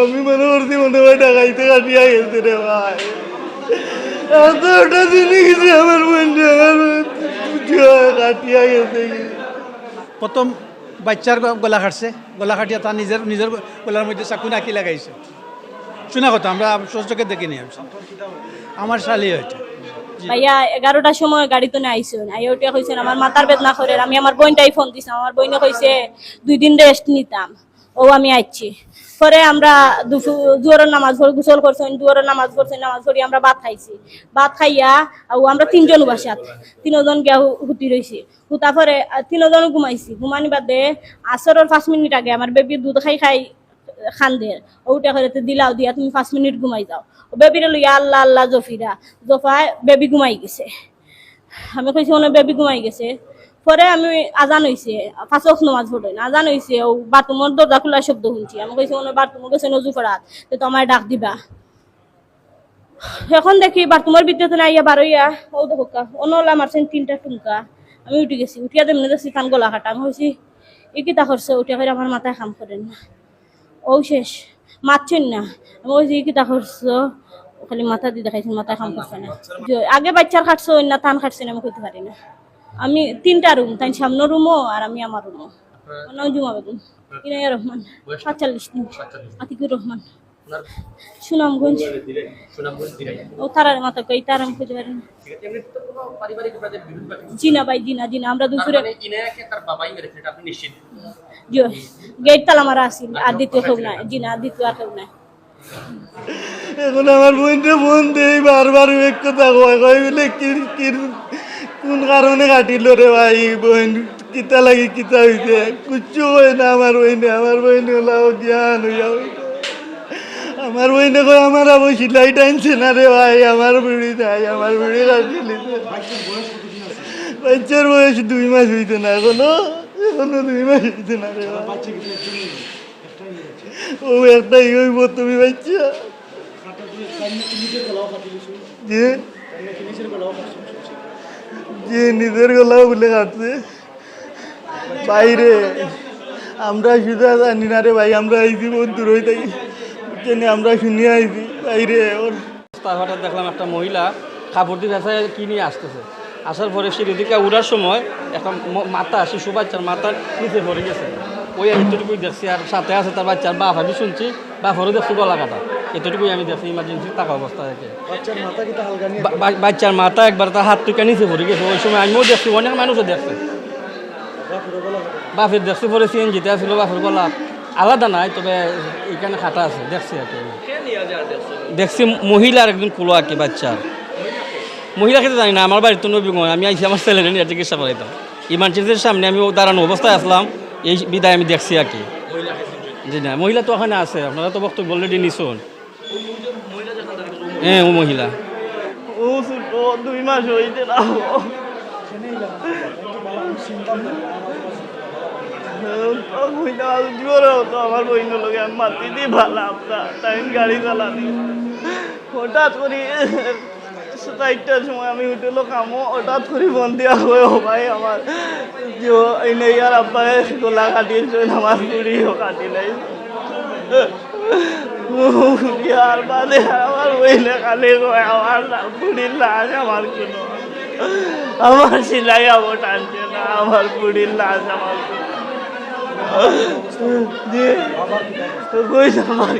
আমি মানে ওর জীবনে ভাই ডাকাইতে কাটিয়া গেছে রে। ভাই এত ওটা চলে গেছে আমার মনে আমার কাটিয়া গেছে প্রথম বাচ্চার গোলাঘাট গলা কাটছে গলা কাটিয়া তার নিজের নিজের গলার মধ্যে চাকু নাকি লাগাইছে। শোনা কথা, আমরা সচকে দেখিনি নি আমার শালি হয়েছে ভাইয়া, এগারোটার সময় গাড়িতে না আইসুন। আইয়া কইছেন, আমার মাথার বেদনা করে, আমি আমার বোনটাই ফোন দিছিলাম। আমার বোনে কইছে, দুই দিন রেস্ট নিতাম। ও আমি আইছি। পরে আমরা দুয়ারের নামাজ পড়ে, গোসল করছেন দুয়ারের নামাজ পড়ছেন নামাজ পড়ি আমরা ভাত খাইছি। ভাত খাইয়া ও আমরা তিনজন বাসাত তিনজন গিয়া হুতি রইছি। হুতা পরে তিনজন ঘুমাইছি। ঘুমানি বাদে আসরের পাঁচ মিনিট আগে আমার বেবি দুধ খাই খাই খান্দের ওটা করে দিলাও, দিয়া তুমি পাঁচ মিনিট ঘুমাই যাও। ও বেবিরে লইয়া আল্লাহ আল্লাহ জফিরা। জফায় বেবি ঘুমাই গেছে। আমি কইছি হয় বেবি ঘুমাই গেছে। পরে আমি আজান হইছে ফাঁসক নমাজ পড়ে। না, আজান হইছে, ও বাথরুমের দরজা খোলার শব্দ শুনছি। আমি কইছি মনে হয় বাথরুমে গেছে, নজু ফেরাত তো তোমার ডাক দিবা। এখন দেখি বাথরুমের ভিতরে না ইয়া বারইয়া ও দেখো অনলা মারছেন তিনটা টুমকা। আমি উঠে গেছি, উঠিয়া দেমনে দেখছি কান গলা কাটা। আমি হয়েছি ই কিতা করছে উঠিয়া করে আমার মাথায় কাম করেন না। ও শেষ মারছেন না। আমি ওই যে কিতা করছ খালি মাথা দিয়ে দেখাইছেন মাথা কাম করছে না। আগে বাচ্চার খাটছো না তান খাটছে না, আমি কইতে পারি না। আমি তিনটা রুম তাই সামনে রুমও আর আমি আমার রুমও নাম জুমা বেগম ইনাইয়া রহমান সাতচল্লিশ দিন। আতিকুর রহমান। সুনামগঞ্জ। ও তারার মাথা কই তার আমি কইতে পারি জিনা ভাই জিনা জিনা আমরা দুপুরে জি। গেট তালা মারা আসিল আর দ্বিতীয় কেউ নাই। জিনা আর দ্বিতীয় আর কেউ নাই। এখন আমার বোনটা ফোন দেই বারবার এক কথা কয় কয় বলে কি- কি- কোন কারণে কাটিল রে ভাই বোন? কিতা লাগি কিতা হইছে? কুচ্ছু হয় না আমার বইনে? আমার বইনে ওলাও জ্ঞান হইয়া। আমার বইনে কয় আমার আবার সিলাই টানছে না রে ভাই আমার বুড়ি নাই আমার বুড়ি কাটিল। বাচ্চার বয়স দুই মাস হইতে না এখনও এখনও দুই মাস হইতে না রে ভাই। ও একটাই হইব তুমি বাচ্চা। যে যে নিজের গলাও বলে কাটছে বাইরে, আমরা শুধু জানি না রে ভাই, আমরা আইছি দূর হয়ে থাকি। বুঝছেন আমরা শুনিয়ে আইছি, বাইরে ওর। হঠাৎ দেখলাম একটা মহিলা কাপড় দিয়ে ভেসে কি নিয়ে আসতেছে। আসার পরে সিঁড়ি দিকে উড়ার সময় একটা ম- মাথা, শিশু বাচ্চার মাথার নিচে পড়ে গেছে। ওই এতটুকুই দেখছি আর সাথে আছে তার বাচ্চার বাপ, আমি শুনছি বাপরও দেখছি গলা কাটা। এতটুকুই আমি দেখছি ইমার্জেন্সি টাকা অবস্থা থেকে বাচ্চার মাথা একবার তার হাত টুকে নিচে পড়ে গেছে ওই সময় আমিও দেখছি অনেক মানুষও দেখছে। বাপের দেখছি পরে সিএনজিতে আসছিল বাপের গলা আলাদা নাই তবে এখানে খাটা আছে দেখছি আর কি। দেখছি? মহিলার একজন কুলো আর কি বাচ্চা মহিলাকে তো জানি না আমার বাড়ির তো নবীগঞ্জ আমি আইসি আমার ছেলের নিয়ে চিকিৎসা করাইতাম। ইমার্জেন্সির সামনে আমি ও দাঁড়ানো অবস্থায় আসলাম এই বিদায় আমি দেখছি আর কি। জি না মহিলা তো ওখানে আছে আপনারা তো বক্তব্য অলরেডি নিশুন হ্যাঁ ও মহিলা। ও দুই মাস হইতে না। আমার বইন লোকে মাতি দিয়ে ভালাম না তাই গাড়ি চালানি হঠাৎ করি চারটার সময় আমি উঠল কামো, হঠাৎ করে ফোন দিয়া হয়ে ভাই আমার। এনে ইয়ার আব্বাই গোলা কাটিয়েছে আমার বুড়িও কাটি নাই। আর বাদে আমার বইলে খালি আমার বুড়ির লাশ, আমার কোনো আমার সিলাই আমার টানছে না, আমার বুড়ির লাশ, আমার কোনো যে কইস আমার